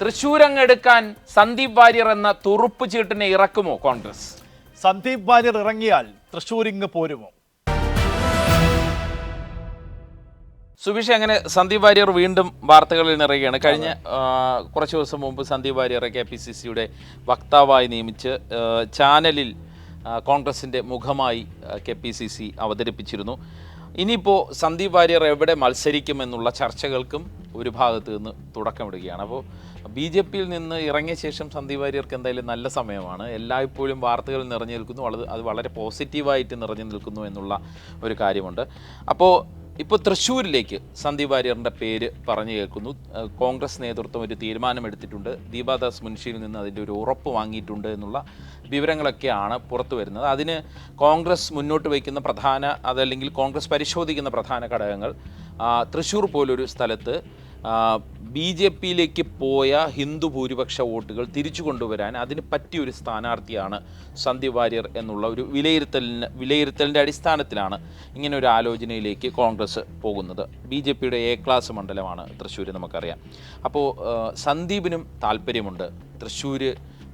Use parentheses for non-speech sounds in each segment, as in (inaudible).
തൃശൂരങ്ങെടുക്കാൻ സന്ദീപ് വാര്യർ എന്ന തുറുപ്പ് ചീട്ടിനെ ഇറക്കുമോ കോൺഗ്രസ്? സന്ദീപ് വാര്യർ ഇറങ്ങിയാൽ തൃശ്ശൂരിങ് പോരുമോ? സുബീഷ് അങ്ങനെ സന്ദീപ് വാര്യർ വീണ്ടും വാർത്തകളിൽ നിറയുകയാണ്. കഴിഞ്ഞ കുറച്ച് ദിവസം മുമ്പ് സന്ദീപ് വാര്യറെ കെ പി സി സിയുടെ വക്താവായി നിയമിച്ച് ചാനലിൽ കോൺഗ്രസിന്റെ മുഖമായി കെ പി സി സി അവതരിപ്പിച്ചിരുന്നു. ഇനിയിപ്പോൾ സന്ദീപ് വാര്യർ എവിടെ മത്സരിക്കുമെന്നുള്ള ചർച്ചകൾക്കും ഒരു ഭാഗത്ത് നിന്ന് തുടക്കമിടുകയാണ്. അപ്പോൾ ബി ജെ പിയിൽ നിന്ന് ഇറങ്ങിയ ശേഷം സന്ദീപ് വാര്യർക്ക് എന്തായാലും നല്ല സമയമാണ്. എല്ലായ്പ്പോഴും വാർത്തകൾ നിറഞ്ഞു നിൽക്കുന്നു. അത് വളരെ പോസിറ്റീവായിട്ട് നിറഞ്ഞു നിൽക്കുന്നു എന്നുള്ള ഒരു കാര്യമുണ്ട്. അപ്പോൾ ഇപ്പോൾ തൃശ്ശൂരിലേക്ക് സന്ദീപ് വാര്യറിന്റെ പേര് പറഞ്ഞു കേൾക്കുന്നു. കോൺഗ്രസ് നേതൃത്വം ഒരു തീരുമാനമെടുത്തിട്ടുണ്ട്. ദീപാദാസ് മുൻഷിയിൽ നിന്ന് അതിന്റെ ഒരു ഉറപ്പ് വാങ്ങിയിട്ടുണ്ട് എന്നുള്ള വിവരങ്ങളൊക്കെയാണ് പുറത്തു വരുന്നത്. അതിന് കോൺഗ്രസ് മുന്നോട്ട് വയ്ക്കുന്ന പ്രധാന അതല്ലെങ്കിൽ കോൺഗ്രസ് പരിശോധിക്കുന്ന പ്രധാന ഘടകങ്ങൾ തൃശ്ശൂർ പോലൊരു സ്ഥലത്ത് ബി ജെ പിയിലേക്ക് പോയ ഹിന്ദു ഭൂരിപക്ഷ വോട്ടുകൾ തിരിച്ചു കൊണ്ടുവരാൻ അതിന് പറ്റിയൊരു സ്ഥാനാർത്ഥിയാണ് സന്ദീപ് വാര്യർ എന്നുള്ള ഒരു വിലയിരുത്തലിന് വിലയിരുത്തലിന്റെ അടിസ്ഥാനത്തിലാണ് ഇങ്ങനെ ഒരു ആലോചനയിലേക്ക് കോൺഗ്രസ് പോകുന്നത്. ബി ജെ പിയുടെ എ ക്ലാസ് മണ്ഡലമാണ് തൃശ്ശൂർ നമുക്കറിയാം. അപ്പോൾ സന്ദീപിനും താല്പര്യമുണ്ട്. തൃശ്ശൂർ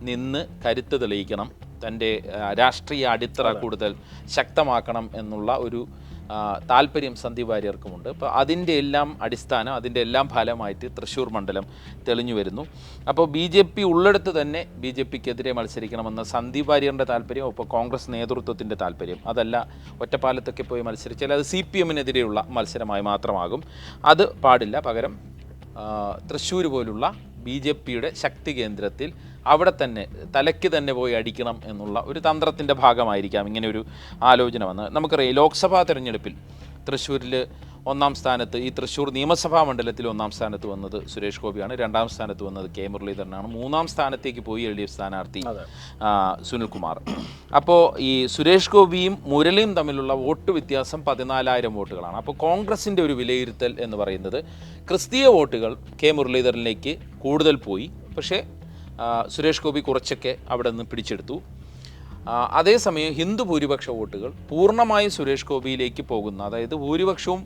നിന്ന് കരുത്ത് തെളിയിക്കണം തന്റെ രാഷ്ട്രീയ അടിത്തറ കൂടുതൽ ശക്തമാക്കണം എന്നുള്ള ഒരു താല്പര്യം സന്ദീപ് വാര്യർക്കുമുണ്ട്. അപ്പോൾ അതിന്റെ എല്ലാം അടിസ്ഥാനം അതിന്റെ എല്ലാം ഫലമായിട്ട് തൃശ്ശൂർ മണ്ഡലം തെളിഞ്ഞു വരുന്നു. അപ്പോൾ ബി ജെ പി ഉള്ളിടത്ത് തന്നെ ബി ജെ പിക്കെതിരെ മത്സരിക്കണമെന്ന സന്ദീപ് വാര്യറിന്റെ താല്പര്യം ഇപ്പോൾ കോൺഗ്രസ് നേതൃത്വത്തിന്റെ താല്പര്യം. അതല്ല ഒറ്റപ്പാലത്തൊക്കെ പോയി മത്സരിച്ചാൽ അത് സി പി എമ്മിനെതിരെയുള്ള മത്സരമായി മാത്രമാകും. അത് പാടില്ല. പകരം തൃശ്ശൂർ പോലുള്ള ബി ജെ പിയുടെ ശക്തി കേന്ദ്രത്തിൽ അവിടെ തന്നെ തലയ്ക്ക് തന്നെ പോയി അടിക്കണം എന്നുള്ള ഒരു തന്ത്രത്തിന്റെ ഭാഗമായിരിക്കാം ഇങ്ങനെ ഒരു ആലോചന വന്നത്. നമുക്കറിയാം ലോക്സഭാ തെരഞ്ഞെടുപ്പിൽ തൃശ്ശൂരിൽ ഒന്നാം സ്ഥാനത്ത് ഈ തൃശ്ശൂർ നിയമസഭാ മണ്ഡലത്തിൽ ഒന്നാം സ്ഥാനത്ത് വന്നത് സുരേഷ് ഗോപിയാണ്. രണ്ടാം സ്ഥാനത്ത് വന്നത് കെ മുരളീധരനാണ്. മൂന്നാം സ്ഥാനത്തേക്ക് പോയി എൽ ഡി എഫ് സ്ഥാനാർത്ഥി സുനിൽകുമാർ. അപ്പോൾ ഈ സുരേഷ് ഗോപിയും മുരളിയും തമ്മിലുള്ള വോട്ട് വ്യത്യാസം പതിനാലായിരം വോട്ടുകളാണ്. അപ്പോൾ കോൺഗ്രസിന്റെ ഒരു വിലയിരുത്തൽ എന്ന് പറയുന്നത് ക്രിസ്തീയ വോട്ടുകൾ കെ മുരളീധരനിലേക്ക് കൂടുതൽ പോയി. പക്ഷേ സുരേഷ് ഗോപി കുറച്ചൊക്കെ അവിടെ നിന്ന് പിടിച്ചെടുത്തു. അതേസമയം ഹിന്ദു ഭൂരിപക്ഷ വോട്ടുകൾ പൂർണമായും സുരേഷ് ഗോപിയിലേക്ക് പോകുന്ന അതായത് ഭൂരിപക്ഷവും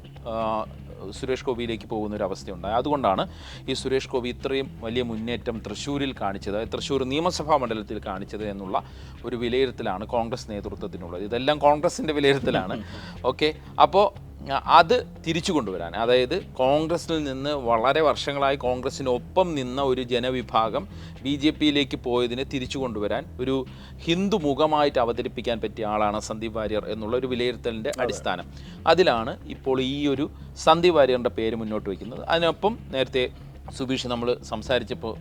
സുരേഷ് ഗോപിയിലേക്ക് പോകുന്ന ഒരു അവസ്ഥയുണ്ടായി. അതുകൊണ്ടാണ് ഈ സുരേഷ് ഗോപി ഇത്രയും വലിയ മുന്നേറ്റം തൃശ്ശൂരിൽ കാണിച്ചത് തൃശ്ശൂർ നിയമസഭാ മണ്ഡലത്തിൽ കാണിച്ചത് എന്നുള്ള ഒരു വിലയിരുത്തലാണ് കോൺഗ്രസ് നേതൃത്വത്തിനുള്ളത്. ഇതെല്ലാം കോൺഗ്രസിന്റെ വിലയിരുത്തലാണ്. (laughs) ഓക്കെ അപ്പോൾ അത് തിരിച്ചു കൊണ്ടുവരാൻ. അതായത് കോൺഗ്രസിൽ നിന്ന് വളരെ വർഷങ്ങളായി കോൺഗ്രസിനൊപ്പം നിന്ന ഒരു ജനവിഭാഗം ബി ജെ പിയിലേക്ക് പോയതിനെ തിരിച്ചു കൊണ്ടുവരാൻ ഒരു ഹിന്ദു മുഖമായിട്ട് അവതരിപ്പിക്കാൻ പറ്റിയ ആളാണ് സന്ദീപ് വാര്യർ എന്നുള്ള ഒരു വിലയിരുത്തലിന്റെ അടിസ്ഥാനം. അതിലാണ് ഇപ്പോൾ ഈ ഒരു സന്ദീപ് വാര്യറിന്റെ പേര് മുന്നോട്ട് വയ്ക്കുന്നത്. അതിനൊപ്പം നേരത്തെ സുബീഷ് നമ്മൾ സംസാരിച്ചപ്പോൾ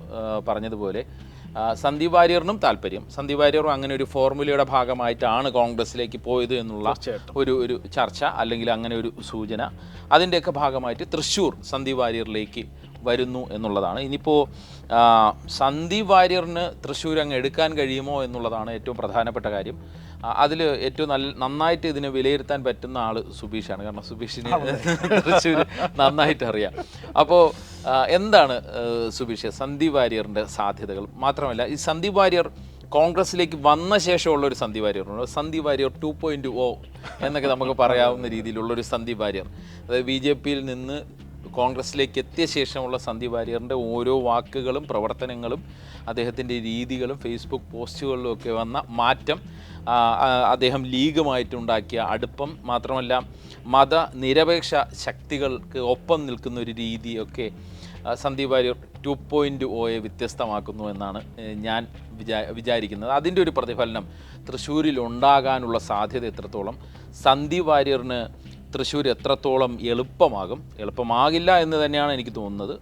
പറഞ്ഞതുപോലെ സന്ദീപ് വാര്യറിനും താല്പര്യം. സന്ദീപ് വാര്യറും അങ്ങനെ ഒരു ഫോർമുലയുടെ ഭാഗമായിട്ടാണ് കോൺഗ്രസിലേക്ക് പോയത് എന്നുള്ള ഒരു ഒരു ചർച്ച അല്ലെങ്കിൽ അങ്ങനെ ഒരു സൂചന. അതിന്റെയൊക്കെ ഭാഗമായിട്ട് തൃശ്ശൂർ സന്ദീപ് വാര്യറിലേക്ക് വരുന്നു എന്നുള്ളതാണ്. ഇനിയിപ്പോൾ സന്ദീപ് വാര്യറിന് തൃശ്ശൂർ അങ്ങ് എടുക്കാൻ കഴിയുമോ എന്നുള്ളതാണ് ഏറ്റവും പ്രധാനപ്പെട്ട കാര്യം. അതിൽ ഏറ്റവും നല്ല നന്നായിട്ട് ഇതിനെ വിലയിരുത്താൻ പറ്റുന്ന ആൾ സുബീഷാണ്. കാരണം സുബീഷിന് തൃശ്ശൂർ നന്നായിട്ട് അറിയാം. അപ്പോൾ എന്താണ് സുബീഷ് സന്ദീപ് വാര്യറിന്റെ സാധ്യതകൾ? മാത്രമല്ല ഈ സന്ദീപ് വാര്യർ കോൺഗ്രസിലേക്ക് വന്ന ശേഷമുള്ള ഒരു Sandeep വാര്യറുണ്ട്. Sandeep Warrier two point O എന്നൊക്കെ നമുക്ക് പറയാവുന്ന രീതിയിലുള്ള ഒരു സന്ദീപ് വാര്യർ. അതായത് ബി ജെ പിയിൽ നിന്ന് കോൺഗ്രസിലേക്ക് എത്തിയ ശേഷമുള്ള സന്ദീപ് വാര്യറിന്റെ ഓരോ വാക്കുകളും പ്രവർത്തനങ്ങളും അദ്ദേഹത്തിന്റെ രീതികളും ഫേസ്ബുക്ക് പോസ്റ്റുകളിലും ഒക്കെ വന്ന മാറ്റം അദ്ദേഹം ലീഗുമായിട്ടുണ്ടാക്കിയ അടുപ്പം മാത്രമല്ല മത നിരപേക്ഷ ശക്തികൾക്ക് ഒപ്പം നിൽക്കുന്ന ഒരു രീതിയൊക്കെ സന്ദീപ് വാര്യർ ടു പോയിന്റ് ഒയെ വ്യത്യസ്തമാക്കുന്നു എന്നാണ് ഞാൻ വിചാ വിചാരിക്കുന്നത്. അതിന്റെ ഒരു പ്രതിഫലനം തൃശ്ശൂരിൽ ഉണ്ടാകാനുള്ള സാധ്യത എത്രത്തോളം? സന്ദീപ് വാര്യറിന് തൃശ്ശൂർ എത്രത്തോളം എളുപ്പമാകും? എളുപ്പമാകില്ല എന്ന് തന്നെയാണ് എനിക്ക് തോന്നുന്നത്.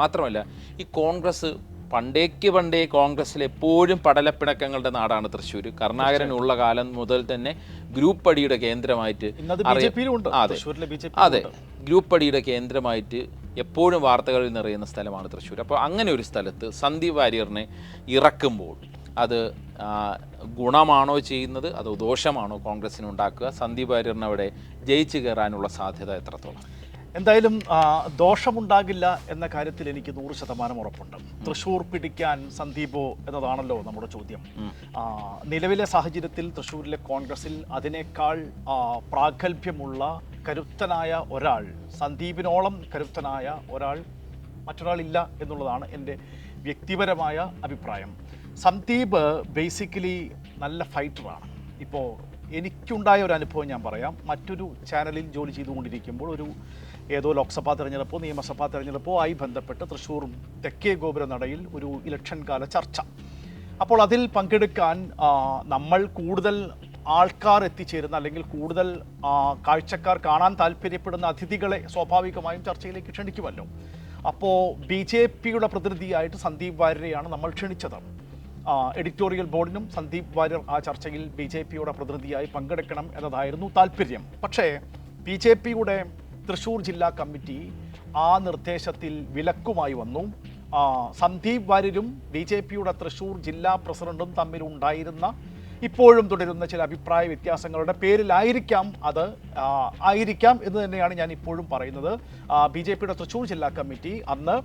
മാത്രമല്ല ഈ കോൺഗ്രസ് പണ്ടേക്ക് പണ്ടേ കോൺഗ്രസ്സിൽ എപ്പോഴും പടലപ്പിണക്കങ്ങളുടെ നാടാണ് തൃശ്ശൂർ. കരുണാകരൻ ഉള്ള കാലം മുതൽ തന്നെ ഗ്രൂപ്പ് അടിയുടെ കേന്ദ്രമായിട്ട് അതെ. ഗ്രൂപ്പ് അടിയുടെ കേന്ദ്രമായിട്ട് എപ്പോഴും വാർത്തകളിൽ നിറയുന്ന സ്ഥലമാണ് തൃശ്ശൂർ. അപ്പോൾ അങ്ങനെ ഒരു സ്ഥലത്ത് സന്ദീപ് വാര്യറിനെ ഇറക്കുമ്പോൾ അത് ഗുണമാണോ ചെയ്യുന്നത്? അതോ ദോഷമാണോ കോൺഗ്രസിന് ഉണ്ടാക്കുക സന്ദീപ് വാര്യറിന് അവിടെ ജയിച്ചു കയറാനുള്ള സാധ്യത എത്രത്തോളം? എന്തായാലും ദോഷമുണ്ടാകില്ല എന്ന കാര്യത്തിൽ എനിക്ക് നൂറ് ശതമാനം ഉറപ്പുണ്ട്. തൃശ്ശൂർ പിടിക്കാൻ സന്ദീപോ എന്നതാണല്ലോ നമ്മുടെ ചോദ്യം. നിലവിലെ സാഹചര്യത്തിൽ തൃശ്ശൂരിലെ കോൺഗ്രസിൽ അതിനേക്കാൾ പ്രാഗൽഭ്യമുള്ള കരുത്തനായ ഒരാൾ സന്ദീപിനോളം കരുത്തനായ ഒരാൾ മറ്റൊരാളില്ല എന്നുള്ളതാണ് എന്റെ വ്യക്തിപരമായ അഭിപ്രായം. സന്ദീപ് ബേസിക്കലി നല്ല ഫൈറ്ററാണ് ഇപ്പോൾ എനിക്കുണ്ടായ ഒരു അനുഭവം ഞാൻ പറയാം. മറ്റൊരു ചാനലിൽ ജോലി ചെയ്തുകൊണ്ടിരിക്കുമ്പോൾ ഒരു ഏതോ ലോക്സഭാ തെരഞ്ഞെടുപ്പോ നിയമസഭാ തെരഞ്ഞെടുപ്പോ ആയി ബന്ധപ്പെട്ട് തൃശ്ശൂർ തെക്കേ ഗോപുര നടയിൽ ഒരു ഇലക്ഷൻ കാല ചർച്ച. അപ്പോൾ അതിൽ പങ്കെടുക്കാൻ നമ്മൾ കൂടുതൽ ആൾക്കാർ എത്തിച്ചേരുന്ന അല്ലെങ്കിൽ കൂടുതൽ കാഴ്ചക്കാർ കാണാൻ താല്പര്യപ്പെടുന്ന അതിഥികളെ സ്വാഭാവികമായും ചർച്ചയിലേക്ക് ക്ഷണിക്കുമല്ലോ. അപ്പോൾ ബി ജെ പിയുടെ പ്രതിനിധിയായിട്ട് സന്ദീപ് വാര്യരെയാണ് നമ്മൾ ക്ഷണിച്ചത്. എഡിറ്റോറിയൽ ബോർഡിനും സന്ദീപ് വാര്യർ ആ ചർച്ചയിൽ ബി ജെ പിയുടെ പ്രതിനിധിയായി പങ്കെടുക്കണം എന്നതായിരുന്നു താല്പര്യം പക്ഷേ ബി ജെ പിയുടെ തൃശൂർ ജില്ലാ കമ്മിറ്റി ആ നിർദ്ദേശത്തിൽ വിലക്കുമായി വന്നു. സന്ദീപ് വാര്യരും ബി ജെ പിയുടെ തൃശൂർ ജില്ലാ പ്രസിഡന്റും തമ്മിലുണ്ടായിരുന്ന ഇപ്പോഴും തുടരുന്ന ചില അഭിപ്രായ വ്യത്യാസങ്ങളുടെ പേരിലായിരിക്കാം അത് ആയിരിക്കാം എന്ന് തന്നെയാണ് ഞാൻ ഇപ്പോഴും പറയുന്നത്. ബി ജെ പിയുടെ തൃശൂർ ജില്ലാ കമ്മിറ്റി അന്ന്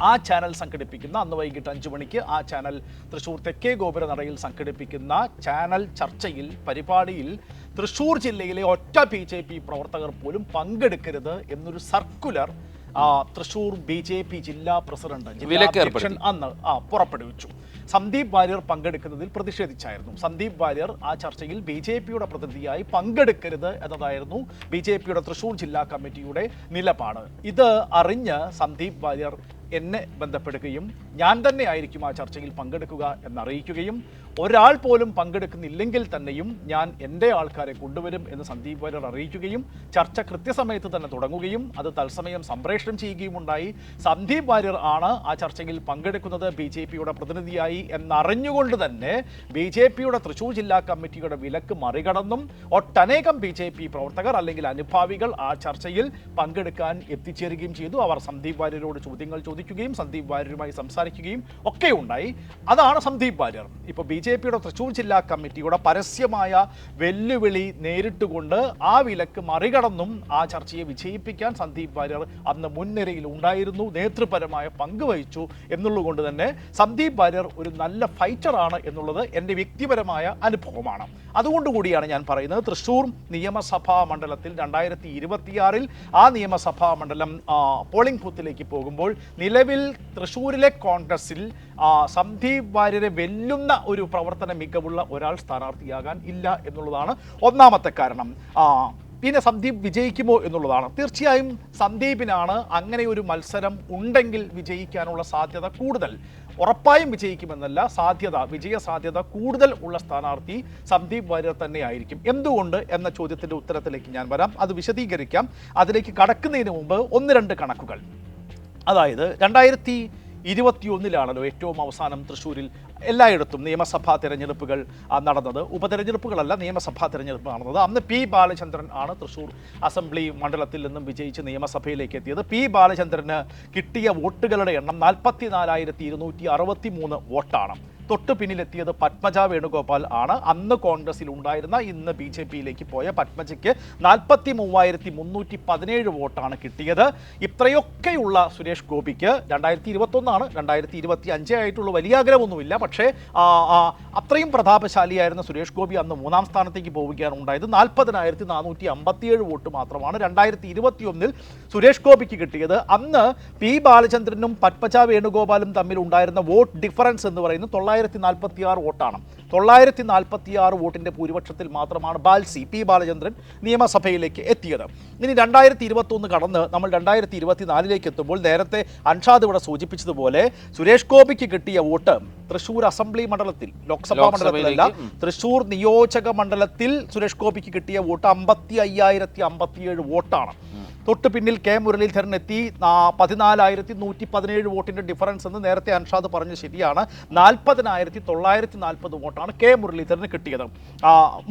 ആ ചാനൽ സംഘടിപ്പിക്കുന്ന അന്ന് വൈകിട്ട് അഞ്ചു മണിക്ക് ആ ചാനൽ തൃശ്ശൂർ തെക്കേ ഗോപുര നടയിൽ സംഘടിപ്പിക്കുന്ന ചാനൽ ചർച്ചയിൽ പരിപാടിയിൽ തൃശ്ശൂർ ജില്ലയിലെ ഒറ്റ ബി ജെ പി പ്രവർത്തകർ പോലും പങ്കെടുക്കരുത് എന്നൊരു സർക്കുലർ ആ, തൃശൂർ ബി ജെ പി ജില്ലാ പ്രസിഡന്റ് അധ്യക്ഷൻ അന്ന് ആ പുറപ്പെടുവിച്ചു. സന്ദീപ് വാര്യർ പങ്കെടുക്കുന്നതിൽ പ്രതിഷേധിച്ചായിരുന്നു. സന്ദീപ് വാര്യർ ആ ചർച്ചയിൽ ബി ജെ പിയുടെ പ്രതിനിധിയായി പങ്കെടുക്കരുത് എന്നതായിരുന്നു ബി ജെ പിയുടെ തൃശൂർ ജില്ലാ കമ്മിറ്റിയുടെ നിലപാട്. ഇത് അറിഞ്ഞ് സന്ദീപ് വാര്യർ എന്നെ ബന്ധപ്പെടുകയും ഞാൻ തന്നെ ആയിരിക്കും ആ ചർച്ചയിൽ പങ്കെടുക്കുക എന്നറിയിക്കുകയും ഒരാൾ പോലും പങ്കെടുക്കുന്നില്ലെങ്കിൽ തന്നെയും ഞാൻ എന്റെ ആൾക്കാരെ കൊണ്ടുവരും എന്ന് സന്ദീപ് വാര്യർ അറിയിക്കുകയും ചർച്ച കൃത്യസമയത്ത് തന്നെ തുടങ്ങുകയും അത് തത്സമയം സംപ്രേഷണം ചെയ്യുകയും ഉണ്ടായി സന്ദീപ് വാര്യർ ആണ് ആ ചർച്ചയിൽ പങ്കെടുക്കുന്നത് ബി ജെ പിയുടെ പ്രതിനിധിയായി എന്നറിഞ്ഞുകൊണ്ട് തന്നെ ബി ജെ പിയുടെ തൃശൂർ ജില്ലാ കമ്മിറ്റിയുടെ വിലക്ക് മറികടന്നും ഒട്ടനേകം ബി ജെ പി പ്രവർത്തകർ അല്ലെങ്കിൽ അനുഭാവികൾ ആ ചർച്ചയിൽ പങ്കെടുക്കാൻ എത്തിച്ചേരുകയും ചെയ്തു. അവർ സന്ദീപ് വാര്യരോട് ചോദ്യങ്ങൾ ചോദിക്കുകയും സന്ദീപ് വാര്യരുമായി സംസാരിക്കുകയും ഒക്കെ ഉണ്ടായി. അതാണ് സന്ദീപ് വാര്യർ. ഇപ്പോൾ ബി ജെ പിയുടെ തൃശ്ശൂർ ജില്ലാ കമ്മിറ്റിയുടെ പരസ്യമായ വെല്ലുവിളി നേരിട്ടുകൊണ്ട് ആ വിലക്ക് മറികടന്നും ആ ചർച്ചയെ വിജയിപ്പിക്കാൻ സന്ദീപ് വാര്യർ അന്ന് മുൻനിരയിൽ ഉണ്ടായിരുന്നു നേതൃപരമായ പങ്ക് വഹിച്ചു എന്നുള്ളതുകൊണ്ട് തന്നെ സന്ദീപ് വാര്യർ ഒരു നല്ല ഫൈറ്ററാണ് എന്നുള്ളത് എന്റെ വ്യക്തിപരമായ അനുഭവമാണ്. അതുകൊണ്ട് കൂടിയാണ് ഞാൻ പറയുന്നത് തൃശ്ശൂർ നിയമസഭാ മണ്ഡലത്തിൽ രണ്ടായിരത്തി ഇരുപത്തിയാറിൽ ആ നിയമസഭാ മണ്ഡലം പോളിംഗ് ബൂത്തിലേക്ക് പോകുമ്പോൾ നിലവിൽ തൃശ്ശൂരിലെ കോൺഗ്രസിൽ സന്ദീപ് വാര്യരെ വെല്ലുന്ന ഒരു പ്രവർത്തന മികവുള്ള ഒരാൾ സ്ഥാനാർത്ഥിയാകാൻ ഇല്ല എന്നുള്ളതാണ് ഒന്നാമത്തെ കാരണം. പിന്നെ സന്ദീപ് വിജയിക്കുമോ എന്നുള്ളതാണ്. തീർച്ചയായും സന്ദീപിനാണ് അങ്ങനെ ഒരു മത്സരം ഉണ്ടെങ്കിൽ വിജയിക്കാനുള്ള സാധ്യത കൂടുതൽ. ഉറപ്പായും വിജയിക്കുമെന്നല്ല സാധ്യത വിജയ സാധ്യത കൂടുതൽ ഉള്ള സ്ഥാനാർത്ഥി സന്ദീപ് വാര്യർ തന്നെയായിരിക്കും. എന്തുകൊണ്ട് എന്ന ചോദ്യത്തിന്റെ ഉത്തരത്തിലേക്ക് ഞാൻ വരാം. അത് വിശദീകരിക്കാം. അതിലേക്ക് കടക്കുന്നതിന് മുമ്പ് ഒന്ന് രണ്ട് കണക്കുകൾ. അതായത് രണ്ടായിരത്തി ഇരുപത്തിയൊന്നിലാണല്ലോ ഏറ്റവും അവസാനം തൃശ്ശൂരിൽ എല്ലായിടത്തും നിയമസഭാ തിരഞ്ഞെടുപ്പുകൾ നടന്നത്. ഉപതെരഞ്ഞെടുപ്പുകളല്ല നിയമസഭാ തെരഞ്ഞെടുപ്പ് നടന്നത്. അന്ന് പി ബാലചന്ദ്രൻ ആണ് തൃശ്ശൂർ അസംബ്ലി മണ്ഡലത്തിൽ നിന്നും വിജയിച്ച് നിയമസഭയിലേക്ക് എത്തിയത്. പി ബാലചന്ദ്രന് കിട്ടിയ വോട്ടുകളുടെ എണ്ണം നാൽപ്പത്തി നാലായിരത്തി ഇരുന്നൂറ്റി അറുപത്തി മൂന്ന് വോട്ടാണ്. തൊട്ടു പിന്നിലെത്തിയത് പത്മജ വേണുഗോപാൽ ആണ്. അന്ന് കോൺഗ്രസിൽ ഉണ്ടായിരുന്ന ഇന്ന് ബി ജെ പിയിലേക്ക് പോയ പത്മജയ്ക്ക് നാൽപ്പത്തി മൂവായിരത്തി മുന്നൂറ്റി പതിനേഴ് വോട്ടാണ് കിട്ടിയത്. ഇത്രയൊക്കെയുള്ള സുരേഷ് ഗോപിക്ക് രണ്ടായിരത്തി ഇരുപത്തൊന്നാണ് രണ്ടായിരത്തി ഇരുപത്തി അഞ്ചേ ആയിട്ടുള്ള വലിയ ആഗ്രഹമൊന്നുമില്ല. പക്ഷേ അത്രയും പ്രതാപശാലിയായിരുന്ന സുരേഷ് ഗോപി അന്ന് മൂന്നാം സ്ഥാനത്തേക്ക് പോവുകയാണ് ഉണ്ടായത്. നാൽപ്പതിനായിരത്തി നാനൂറ്റി അമ്പത്തിയേഴ് വോട്ട് മാത്രമാണ് രണ്ടായിരത്തി ഇരുപത്തിയൊന്നിൽ സുരേഷ് ഗോപിക്ക് കിട്ടിയത്. അന്ന് പി ബാലചന്ദ്രനും പത്മജ വേണുഗോപാലും തമ്മിൽ ഉണ്ടായിരുന്ന വോട്ട് ഡിഫറൻസ് എന്ന് പറയുന്നത് തൊള്ളായിരത്തി നാൽപ്പത്തി ആറ് വോട്ടാണ്. തൊള്ളായിരത്തി നാൽപ്പത്തി ആറ് വോട്ടിന്റെ ഭൂരിപക്ഷത്തിൽ മാത്രമാണ് ബാൽസി പി ബാലചന്ദ്രൻ നിയമസഭയിലേക്ക് എത്തിയത്. ഇനി രണ്ടായിരത്തി ഇരുപത്തൊന്ന് കടന്ന് നമ്മൾ രണ്ടായിരത്തി ഇരുപത്തിനാലിലേക്ക് എത്തുമ്പോൾ നേരത്തെ അൻഷാദ് ഇവിടെ സൂചിപ്പിച്ചതുപോലെ സുരേഷ് ഗോപിക്ക് കിട്ടിയ വോട്ട് തൃശൂർ അസംബ്ലി മണ്ഡലത്തിൽ ലോക്സഭാ മണ്ഡലത്തിലല്ല തൃശ്ശൂർ തൃശൂർ നിയോജക മണ്ഡലത്തിൽ സുരേഷ് ഗോപിക്ക് കിട്ടിയ വോട്ട് അമ്പത്തി അയ്യായിരത്തി അമ്പത്തിയേഴ് വോട്ടാണ്. തൊട്ട് പിന്നിൽ കെ മുരളീധരൻ എത്തി പതിനാലായിരത്തി നൂറ്റി പതിനേഴ് വോട്ടിന്റെ ഡിഫറൻസ് എന്ന് നേരത്തെ അൻഷാദ് പറഞ്ഞ ശരിയാണ്. നാൽപ്പതിനായിരത്തി തൊള്ളായിരത്തി നാൽപ്പത് വോട്ടാണ് കെ മുരളീധരന് കിട്ടിയത്.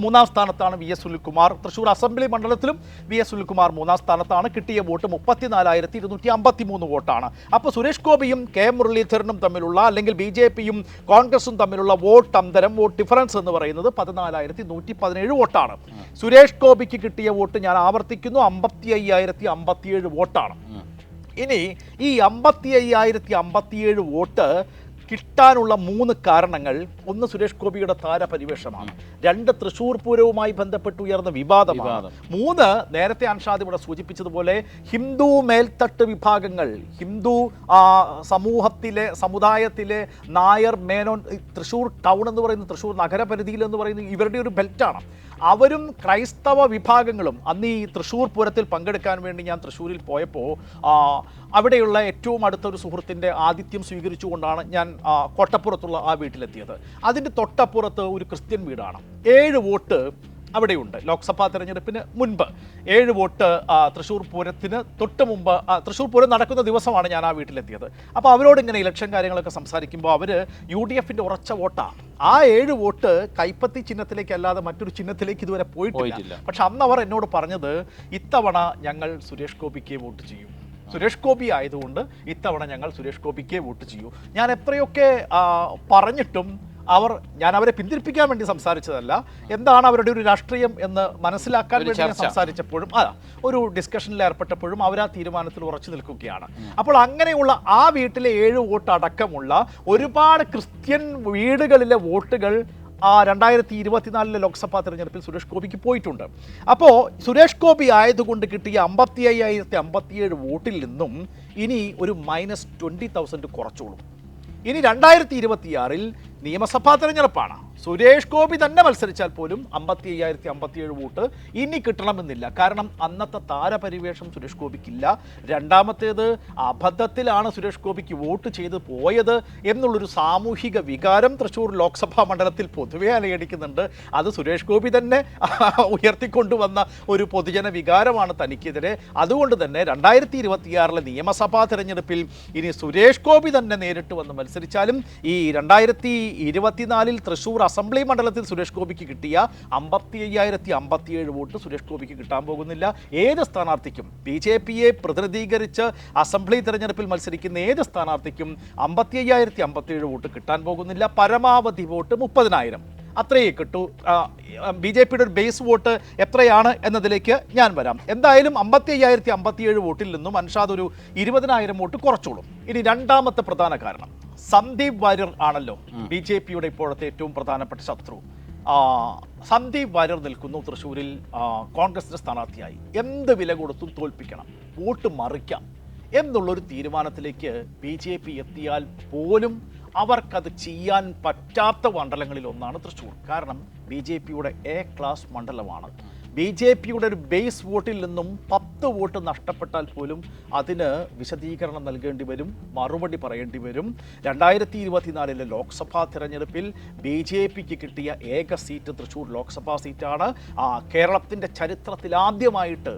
മൂന്നാം സ്ഥാനത്താണ് V S Sunilkumar. Thrissur assembly മണ്ഡലത്തിലും വി എസ് സുനിൽകുമാർ മൂന്നാം സ്ഥാനത്താണ്. കിട്ടിയ വോട്ട് മുപ്പത്തിനാലായിരത്തി ഇരുന്നൂറ്റി അമ്പത്തി മൂന്ന് വോട്ടാണ്. അപ്പോൾ സുരേഷ് ഗോപിയും കെ മുരളീധരനും തമ്മിലുള്ള അല്ലെങ്കിൽ ബി ജെ പിയും കോൺഗ്രസും തമ്മിലുള്ള വോട്ട് അന്തരം വോട്ട് ഡിഫറൻസ് എന്ന് പറയുന്നത് പതിനാലായിരത്തി നൂറ്റി പതിനേഴ് വോട്ടാണ്. സുരേഷ് ഗോപിക്ക് കിട്ടിയ വോട്ട് ഞാൻ ആവർത്തിക്കുന്നു. അമ്പത്തി അയ്യായിരത്തി അമ്പത്തിയേഴ് വോട്ടാണ്. ഇനി ഈ അമ്പത്തി അയ്യായിരത്തി അമ്പത്തിയേഴ് വോട്ട് കിട്ടാനുള്ള മൂന്ന് കാരണങ്ങൾ. ഒന്ന് സുരേഷ് ഗോപിയുടെ താരപരിവേഷമാണ്. രണ്ട് തൃശൂർ പൂരവുമായി ബന്ധപ്പെട്ട് ഉയർന്ന വിവാദമാണ്. മൂന്ന് നേരത്തെ അൻഷാദ് ഇവിടെ സൂചിപ്പിച്ചതുപോലെ ഹിന്ദു മേൽത്തട്ട് വിഭാഗങ്ങൾ ഹിന്ദു ആ, സമൂഹത്തിലെ സമുദായത്തിലെ നായർ മേനോൻ തൃശൂർ ടൗൺ എന്ന് പറയുന്ന തൃശൂർ നഗരപരിധിയിൽ എന്ന് പറയുന്നത് ഇവരുടെ ഒരു ബെൽറ്റാണ്. അവരും ക്രൈസ്തവ വിഭാഗങ്ങളും അന്ന് ഈ തൃശ്ശൂർ പൂരത്തിൽ പങ്കെടുക്കാൻ വേണ്ടി ഞാൻ തൃശ്ശൂരിൽ പോയപ്പോൾ അവിടെയുള്ള ഏറ്റവും അടുത്തൊരു സുഹൃത്തിന്റെ ആതിഥ്യം സ്വീകരിച്ചുകൊണ്ടാണ് ഞാൻ കോട്ടപ്പുറത്തുള്ള ആ വീട്ടിലെത്തിയത്. അതിന്റെ തൊട്ടപ്പുറത്ത് ഒരു ക്രിസ്ത്യൻ വീടാണ്. ഏഴ് വോട്ട് അവിടെയുണ്ട്. ലോക്സഭാ തെരഞ്ഞെടുപ്പിന് മുൻപ് ഏഴ് വോട്ട് തൃശ്ശൂർ പൂരത്തിന് തൊട്ട് മുമ്പ് തൃശ്ശൂർ പൂരം നടക്കുന്ന ദിവസമാണ് ഞാൻ ആ വീട്ടിലെത്തിയത്. അപ്പോൾ അവരോട് ഇങ്ങനെ ഇലക്ഷൻ കാര്യങ്ങളൊക്കെ സംസാരിക്കുമ്പോൾ അവർ യു ഡി എഫിന്റെ ഉറച്ച വോട്ടാണ് ആ ഏഴ് വോട്ട് കൈപ്പത്തി ചിഹ്നത്തിലേക്കല്ലാതെ മറ്റൊരു ചിഹ്നത്തിലേക്ക് ഇതുവരെ പോയിട്ടില്ല. പോയിട്ടില്ല. പക്ഷെ അന്ന് അവർ എന്നോട് പറഞ്ഞത് ഇത്തവണ ഞങ്ങൾ സുരേഷ് ഗോപിക്ക് വോട്ട് ചെയ്യും. സുരേഷ് ഗോപി ആയതുകൊണ്ട് ഇത്തവണ ഞങ്ങൾ സുരേഷ് ഗോപിക്ക് വോട്ട് ചെയ്യൂ. ഞാൻ എത്രയൊക്കെ പറഞ്ഞിട്ടും അവർ ഞാൻ അവരെ പിന്തിരിപ്പിക്കാൻ വേണ്ടി സംസാരിച്ചതല്ല. എന്താണ് അവരുടെ ഒരു രാഷ്ട്രീയം എന്ന് മനസ്സിലാക്കാൻ വേണ്ടി. സംസാരിച്ചപ്പോഴും ആ ഒരു ഡിസ്കഷനിൽ ഏർപ്പെട്ടപ്പോഴും അവർ ആ തീരുമാനത്തിൽ ഉറച്ചു നിൽക്കുകയാണ്. അപ്പോൾ അങ്ങനെയുള്ള ആ വീട്ടിലെ ഏഴ് വോട്ട് അടക്കമുള്ള ഒരുപാട് ക്രിസ്ത്യൻ വീടുകളിലെ വോട്ടുകൾ ആ രണ്ടായിരത്തി ഇരുപത്തിനാലിലെ ലോക്സഭാ തെരഞ്ഞെടുപ്പിൽ സുരേഷ് ഗോപിക്ക് പോയിട്ടുണ്ട്. അപ്പോൾ സുരേഷ് ഗോപി ആയതുകൊണ്ട് കിട്ടിയ അമ്പത്തി അയ്യായിരത്തി അമ്പത്തിയേഴ് വോട്ടിൽ നിന്നും ഇനി ഒരു മൈനസ് ട്വന്റി തൗസൻഡ് കുറച്ചോളും. ഇനി രണ്ടായിരത്തി ഇരുപത്തിയാറിൽ നിയമസഭാ തെരഞ്ഞെടുപ്പാണ്. സുരേഷ് ഗോപി തന്നെ മത്സരിച്ചാൽ പോലും അമ്പത്തി അയ്യായിരത്തി അമ്പത്തിയേഴ് വോട്ട് ഇനി കിട്ടണമെന്നില്ല. കാരണം അന്നത്തെ താരപരിവേഷം സുരേഷ് ഗോപിക്കില്ല. രണ്ടാമത്തേത് അബദ്ധത്തിലാണ് സുരേഷ് ഗോപിക്ക് വോട്ട് ചെയ്ത് പോയത് എന്നുള്ളൊരു സാമൂഹിക വികാരം തൃശ്ശൂർ ലോക്സഭാ മണ്ഡലത്തിൽ പൊതുവെ അലയടിക്കുന്നുണ്ട്. അത് സുരേഷ് ഗോപി തന്നെ (laughs) ഉയർത്തിക്കൊണ്ടുവന്ന ഒരു പൊതുജന വികാരമാണ് തനിക്കെതിരെ. അതുകൊണ്ട് തന്നെ രണ്ടായിരത്തി ഇരുപത്തിയാറിലെ നിയമസഭാ തെരഞ്ഞെടുപ്പിൽ ഇനി സുരേഷ് ഗോപി തന്നെ നേരിട്ട് വന്ന് മത്സരിച്ചാലും ഈ രണ്ടായിരത്തി ഇരുപത്തിനാലിൽ തൃശ്ശൂർ അസംബ്ലി മണ്ഡലത്തിൽ സുരേഷ് ഗോപിക്ക് കിട്ടിയ അമ്പത്തി അയ്യായിരത്തി അമ്പത്തിയേഴ് വോട്ട് സുരേഷ് ഗോപിക്ക് കിട്ടാൻ പോകുന്നില്ല. ഏത് സ്ഥാനാർത്ഥിക്കും? ബി ജെ പിയെ പ്രതിനിധീകരിച്ച് അസംബ്ലി തെരഞ്ഞെടുപ്പിൽ മത്സരിക്കുന്ന ഏത് സ്ഥാനാർത്ഥിക്കും അമ്പത്തി അയ്യായിരത്തി അമ്പത്തിയേഴ് വോട്ട് കിട്ടാൻ പോകുന്നില്ല. പരമാവധി വോട്ട് മുപ്പതിനായിരം. അത്രയേ കിട്ടൂ. ബി ജെ പിയുടെ ഒരു ബേസ് വോട്ട് എത്രയാണ് എന്നതിലേക്ക് ഞാൻ വരാം. എന്തായാലും അമ്പത്തി അയ്യായിരത്തി അമ്പത്തിയേഴ് വോട്ടിൽ നിന്നും അൻഷാദ് ഒരു ഇരുപതിനായിരം വോട്ട് കുറച്ചോളും. ഇനി രണ്ടാമത്തെ പ്രധാന കാരണം. സന്ദീപ് വാര്യർ ആണല്ലോ ബി ജെ പിയുടെ ഇപ്പോഴത്തെ ഏറ്റവും പ്രധാനപ്പെട്ട ശത്രു. സന്ദീപ് വാര്യർ നിൽക്കുന്നു തൃശ്ശൂരിൽ കോൺഗ്രസിന്റെ സ്ഥാനാർത്ഥിയായി. എന്ത് വില കൊടുത്തും തോൽപ്പിക്കണം. വോട്ട് മറിക്കാം. എന്നുള്ളൊരു തീരുമാനത്തിലേക്ക് ബി ജെ പി എത്തിയാൽ പോലും അവർക്കത് ചെയ്യാൻ പറ്റാത്ത മണ്ഡലങ്ങളിൽ ഒന്നാണ് തൃശ്ശൂർ. കാരണം ബി ജെ പിയുടെ എ ക്ലാസ് മണ്ഡലമാണ്. ബി ജെ പിയുടെ ഒരു ബേസ് വോട്ടിൽ നിന്നും പത്ത് വോട്ട് നഷ്ടപ്പെട്ടാൽ പോലും അതിന് വിശദീകരണം നൽകേണ്ടി വരും മറുപടി പറയേണ്ടി വരും. രണ്ടായിരത്തി ഇരുപത്തിനാലിലെ ലോക്സഭാ തിരഞ്ഞെടുപ്പിൽ ബി ജെ പിക്ക് കിട്ടിയ ഏക സീറ്റ് തൃശ്ശൂർ ലോക്സഭാ സീറ്റാണ്. കേരളത്തിന്റെ ചരിത്രത്തിൽ ആദ്യമായിട്ട്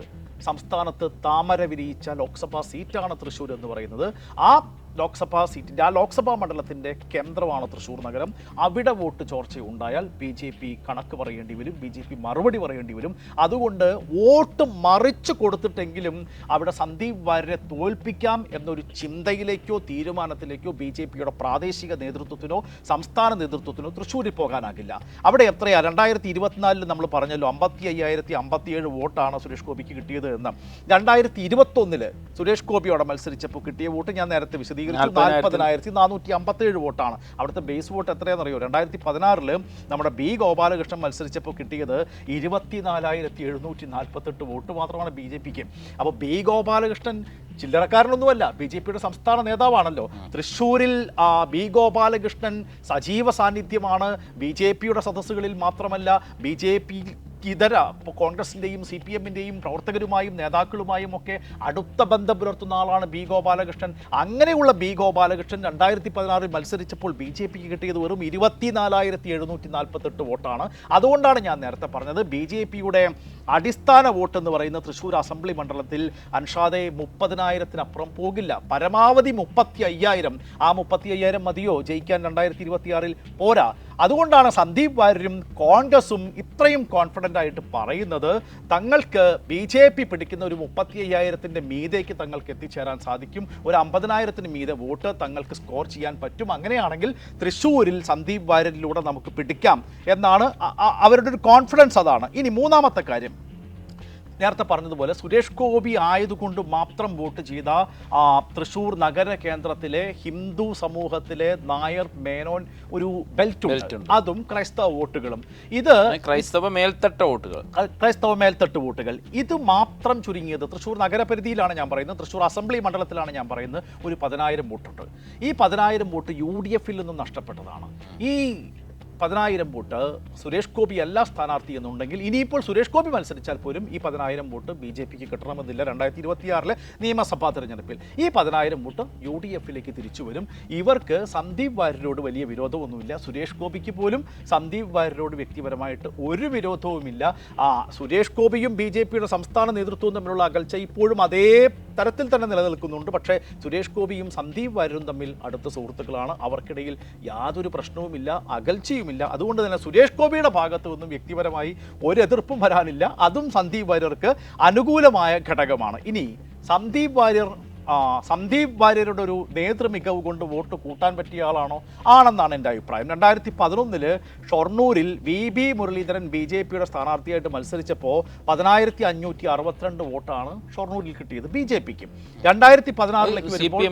സംസ്ഥാനത്ത് താമര വിരിയിച്ച ലോക്സഭാ സീറ്റാണ് തൃശ്ശൂർ എന്ന് പറയുന്നത്. ആ ലോക്സഭാ സീറ്റിന്റെ ആ ലോക്സഭാ മണ്ഡലത്തിന്റെ കേന്ദ്രമാണ് തൃശ്ശൂർ നഗരം. അവിടെ വോട്ട് ചോർച്ച ഉണ്ടായാൽ ബി ജെ പി കണക്ക് പറയേണ്ടി വരും ബി ജെ പി മറുപടി പറയേണ്ടി വരും. അതുകൊണ്ട് വോട്ട് മറിച്ച് കൊടുത്തിട്ടെങ്കിലും അവിടെ സന്ദീപ് വാര്യരെ തോൽപ്പിക്കാം എന്നൊരു ചിന്തയിലേക്കോ തീരുമാനത്തിലേക്കോ ബി ജെ പിയുടെ പ്രാദേശിക നേതൃത്വത്തിനോ സംസ്ഥാന നേതൃത്വത്തിനോ തൃശ്ശൂരിൽ പോകാനാകില്ല. അവിടെ എത്രയാ? രണ്ടായിരത്തി ഇരുപത്തിനാലിൽ നമ്മൾ പറഞ്ഞല്ലോ അമ്പത്തി അയ്യായിരത്തി അമ്പത്തിയേഴ് വോട്ടാണ് സുരേഷ് ഗോപിക്ക് കിട്ടിയത് എന്ന്. രണ്ടായിരത്തി ഇരുപത്തൊന്നിൽ സുരേഷ് ഗോപിയോടെ മത്സരിച്ചപ്പോൾ കിട്ടിയ വോട്ട് ഞാൻ നേരത്തെ വിശദീകരിച്ചു നാൽപ്പതിനായിരത്തി- നാൽപ്പതിനായിരത്തി നാനൂറ്റി അമ്പത്തേഴ് വോട്ടാണ്. അവിടുത്തെ ബേസ് വോട്ട് എത്രയാണെന്നറിയോ? രണ്ടായിരത്തി പതിനാറിൽ നമ്മുടെ ബി ഗോപാലകൃഷ്ണൻ മത്സരിച്ചപ്പോൾ കിട്ടിയത് ഇരുപത്തിനാലായിരത്തി എഴുന്നൂറ്റി നാൽപ്പത്തെട്ട് വോട്ട് മാത്രമാണ് ബി ജെ പിക്ക്. അപ്പോൾ ബി ഗോപാലകൃഷ്ണൻ ചില്ലറക്കാരനൊന്നുമല്ല ബി ജെ പിയുടെ സംസ്ഥാന നേതാവാണല്ലോ. തൃശ്ശൂരിൽ ആ, ബി ഗോപാലകൃഷ്ണൻ സജീവ സാന്നിധ്യമാണ് ബി ജെ പിയുടെ സദസ്സുകളിൽ മാത്രമല്ല ബി ജെ പി ഇതര കോൺഗ്രസിന്റെയും സി പി എമ്മിന്റെയും പ്രവർത്തകരുമായും നേതാക്കളുമായും ഒക്കെ അടുത്ത ബന്ധം പുലർത്തുന്ന ആളാണ് ബി ഗോപാലകൃഷ്ണൻ. അങ്ങനെയുള്ള ബി ഗോപാലകൃഷ്ണൻ രണ്ടായിരത്തി പതിനാറിൽ മത്സരിച്ചപ്പോൾ ബി ജെ പിക്ക് കിട്ടിയത് വെറും ഇരുപത്തിനാലായിരത്തി എഴുന്നൂറ്റി നാൽപ്പത്തെട്ട് വോട്ടാണ്. അതുകൊണ്ടാണ് ഞാൻ നേരത്തെ പറഞ്ഞത് ബി ജെ പിയുടെ അടിസ്ഥാന വോട്ട് എന്ന് പറയുന്ന തൃശ്ശൂർ അസംബ്ലി മണ്ഡലത്തിൽ അൻഷാദെ മുപ്പതിനായിരത്തിനപ്പുറം പോകില്ല. പരമാവധി മുപ്പത്തി അയ്യായിരം ആ മുപ്പത്തി അയ്യായിരം മതിയോ? ജയിക്കാൻ രണ്ടായിരത്തി ഇരുപത്തിയാറിൽ പോരാ. അതുകൊണ്ടാണ് സന്ദീപ് വാര്യരും കോൺഗ്രസും ഇത്രയും കോൺഫിഡന്റ് ആയിട്ട് പറയുന്നത്. തങ്ങൾക്ക് ബി ജെ പി പിടിക്കുന്ന ഒരു മുപ്പത്തി അയ്യായിരത്തിന്റെ മീതേക്ക് തങ്ങൾക്ക് എത്തിച്ചേരാൻ സാധിക്കും. ഒരു അമ്പതിനായിരത്തിന് മീതെ വോട്ട് തങ്ങൾക്ക് സ്കോർ ചെയ്യാൻ പറ്റും. അങ്ങനെയാണെങ്കിൽ തൃശ്ശൂരിൽ സന്ദീപ് വാര്യരിലൂടെ നമുക്ക് പിടിക്കാം എന്നാണ് അവരുടെ ഒരു കോൺഫിഡൻസ് അതാണ്. ഇനി മൂന്നാമത്തെ കാര്യം. നേരത്തെ പറഞ്ഞതുപോലെ സുരേഷ് ഗോപി ആയതുകൊണ്ട് മാത്രം വോട്ട് ചെയ്ത ആ, തൃശൂർ നഗര കേന്ദ്രത്തിലെ ഹിന്ദു സമൂഹത്തിലെ നായർ മേനോൻ ഒരു ബെൽറ്റ്. അതും ക്രൈസ്തവ വോട്ടുകളും. ഇത് ക്രൈസ്തവ മേൽത്തട്ട വോട്ടുകൾ. ക്രൈസ്തവ മേൽത്തട്ട് വോട്ടുകൾ. ഇത് മാത്രം ചുരുങ്ങിയത് തൃശ്ശൂർ നഗരപരിധിയിലാണ് ഞാൻ പറയുന്നത്. തൃശ്ശൂർ അസംബ്ലി മണ്ഡലത്തിലാണ് ഞാൻ പറയുന്നത്. ഒരു പതിനായിരം വോട്ടുണ്ട്. ഈ പതിനായിരം വോട്ട് യു ഡി എഫിൽ നിന്നും നഷ്ടപ്പെട്ടതാണ്. ഈ പതിനായിരം വോട്ട് സുരേഷ് ഗോപി അല്ല സ്ഥാനാർത്ഥി എന്നുണ്ടെങ്കിൽ ഇനിയിപ്പോൾ സുരേഷ് ഗോപി മത്സരിച്ചാൽ പോലും ഈ പതിനായിരം വോട്ട് ബി ജെ പിക്ക് കിട്ടണമെന്നില്ല. രണ്ടായിരത്തി ഇരുപത്തിയാറിലെ നിയമസഭാ തെരഞ്ഞെടുപ്പിൽ ഈ പതിനായിരം വോട്ട് യു ഡി എഫിലേക്ക് തിരിച്ചു വരും. ഇവർക്ക് സന്ദീപ് വാര്യരോട് വലിയ വിരോധമൊന്നുമില്ല. സുരേഷ് ഗോപിക്ക് പോലും സന്ദീപ് വാര്യരോട് വ്യക്തിപരമായിട്ട് ഒരു വിരോധവുമില്ല. ആ സുരേഷ് ഗോപിയും ബി ജെ പിയുടെ സംസ്ഥാന നേതൃത്വവും തമ്മിലുള്ള അകൽച്ച ഇപ്പോഴും അതേ തരത്തിൽ തന്നെ നിലനിൽക്കുന്നുണ്ട്. പക്ഷേ സുരേഷ് ഗോപിയും സന്ദീപ് വാര്യരും തമ്മിൽ അടുത്ത സുഹൃത്തുക്കളാണ്. അവർക്കിടയിൽ യാതൊരു പ്രശ്നവുമില്ല. അകൽച്ചയുമില്ല അതുകൊണ്ട് തന്നെ സുരേഷ് ഗോപിയുടെ ഭാഗത്തു നിന്നും വ്യക്തിപരമായി ഒരു എതിർപ്പും വരാനില്ല. അതും സന്ദീപ് വാര്യർക്ക് അനുകൂലമായ ഘടകമാണ്. ഇനി സന്ദീപ് വാര്യർ സന്ദീപ് വാര്യരുടെ ഒരു നേതൃ മികവ് കൊണ്ട് വോട്ട് കൂട്ടാൻ പറ്റിയ ആളാണോ? ആണെന്നാണ് എന്റെ അഭിപ്രായം. രണ്ടായിരത്തി പതിനൊന്നിൽ ഷൊർണൂരിൽ V B Muraleedharan B J പിയുടെ സ്ഥാനാർത്ഥിയായിട്ട് മത്സരിച്ചപ്പോൾ പതിനായിരത്തി അഞ്ഞൂറ്റി അറുപത്തിരണ്ട് വോട്ടാണ് ഷൊർണൂരിൽ കിട്ടിയത് ബി ജെ പിക്കും. രണ്ടായിരത്തി പതിനാറിലേക്ക് വരുമ്പോൾ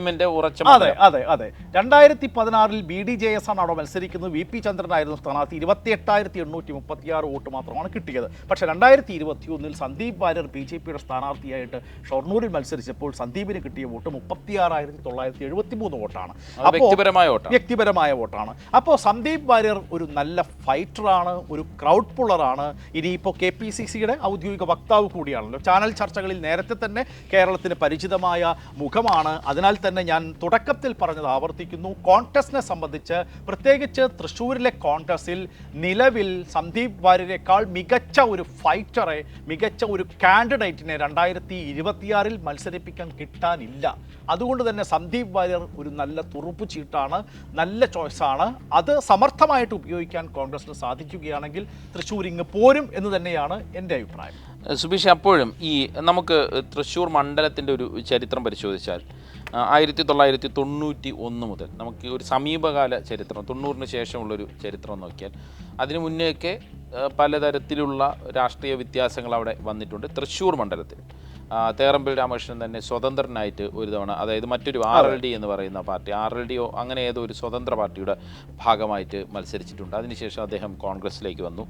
അതെ അതെ അതെ. രണ്ടായിരത്തി പതിനാറിൽ ബി ഡി ജെ എസ് ആണ് അവിടെ മത്സരിക്കുന്നത്. വി പി ചന്ദ്രനായിരുന്നു സ്ഥാനാർത്ഥി. ഇരുപത്തി എട്ടായിരത്തി എണ്ണൂറ്റി മുപ്പത്തി ആറ് വോട്ട് മാത്രമാണ് കിട്ടിയത്. പക്ഷേ രണ്ടായിരത്തി ഇരുപത്തി ഒന്നിൽ സന്ദീപ് വാര്യർ ബി ജെ പിയുടെ സ്ഥാനാർത്ഥിയായിട്ട് ഷൊർണൂരിൽ മത്സരിച്ചപ്പോൾ സന്ദീപിന് കിട്ടിയ വോട്ട് മുപ്പത്തി ആറായിരത്തി തൊള്ളായിരത്തി എഴുപത്തി മൂന്ന് വോട്ടാണ് വ്യക്തിപരമായ വോട്ടാണ്. വ്യക്തിപരമായ വോട്ടാണ്. അപ്പോൾ സന്ദീപ് വാര്യർ ഒരു നല്ല ഫൈറ്ററാണ് ഒരു ക്രൗഡ് പുള്ളറാണ്. ഇനിയിപ്പോൾ കെ പി സി സിയുടെ ഔദ്യോഗിക വക്താവ് കൂടിയാണല്ലോ. ചാനൽ ചർച്ചകളിൽ നേരത്തെ തന്നെ കേരളത്തിന് പരിചിതമായ മുഖമാണ്. അതിനാൽ തന്നെ ഞാൻ തുടക്കത്തിൽ പറഞ്ഞത് ആവർത്തിക്കുന്നു. കോൺഗ്രസിനെ സംബന്ധിച്ച് പ്രത്യേകിച്ച് തൃശ്ശൂരിലെ കോൺഗ്രസിൽ നിലവിൽ സന്ദീപ് വാര്യരെക്കാൾ മികച്ച ഒരു ഫൈറ്ററെ മികച്ച ഒരു കാൻഡിഡേറ്റിനെ രണ്ടായിരത്തി ഇരുപത്തിയാറിൽ മത്സരിപ്പിക്കാൻ കിട്ടാനില്ല. അതുകൊണ്ട് തന്നെ സന്ദീപ് വാര്യർ ഒരു നല്ല തുറുപ്പ് ചീട്ടാണ് നല്ല ചോയ്സാണ് അത് സമർത്ഥമായിട്ട് ഉപയോഗിക്കാൻ കോൺഗ്രസിന് സാധിക്കുകയാണെങ്കിൽ തൃശ്ശൂർ ഇങ്ങ് പോരും എന്ന് തന്നെയാണ് എന്റെ അഭിപ്രായം. സുബീഷ് അപ്പോഴും ഈ നമുക്ക് തൃശ്ശൂർ മണ്ഡലത്തിന്റെ ഒരു ചരിത്രം പരിശോധിച്ചാൽ ആയിരത്തി തൊള്ളായിരത്തി തൊണ്ണൂറ്റി ഒന്ന് മുതൽ നമുക്ക് ഒരു സമീപകാല ചരിത്രം തൊണ്ണൂറിന് ശേഷമുള്ളൊരു ചരിത്രം നോക്കിയാൽ അതിനു മുന്നേയൊക്കെ പലതരത്തിലുള്ള രാഷ്ട്രീയ വ്യത്യാസങ്ങൾ അവിടെ വന്നിട്ടുണ്ട് തൃശ്ശൂർ മണ്ഡലത്തിൽ. തേറമ്പിൽ രാമകൃഷ്ണൻ തന്നെ സ്വതന്ത്രനായിട്ട് ഒരു തവണ അതായത് മറ്റൊരു ആർ എൽ ഡി എന്ന് പറയുന്ന പാർട്ടി ആർ എൽ ഡിയോ അങ്ങനെ ഏതോ ഒരു സ്വതന്ത്ര പാർട്ടിയുടെ ഭാഗമായിട്ട് മത്സരിച്ചിട്ടുണ്ട്. അതിനുശേഷം അദ്ദേഹം കോൺഗ്രസ്സിലേക്ക് വന്നു.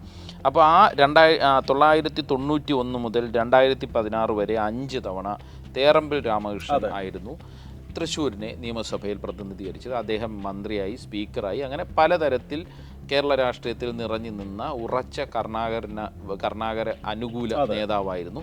അപ്പോൾ ആ രണ്ടായി തൊള്ളായിരത്തി തൊണ്ണൂറ്റി ഒന്ന് മുതൽ രണ്ടായിരത്തി പതിനാറ് വരെ അഞ്ച് തവണ തേറമ്പിൽ രാമകൃഷ്ണൻ ആയിരുന്നു. തൃശ്ശൂരിനെ നിയമസഭയിൽ പ്രതിനിധീകരിച്ചത്. അദ്ദേഹം മന്ത്രിയായി സ്പീക്കറായി. അങ്ങനെ പലതരത്തിൽ കേരള രാഷ്ട്രീയത്തിൽ നിറഞ്ഞു നിന്ന ഉറച്ച കർണാകരന കർണാകര അനുകൂല നേതാവായിരുന്നു.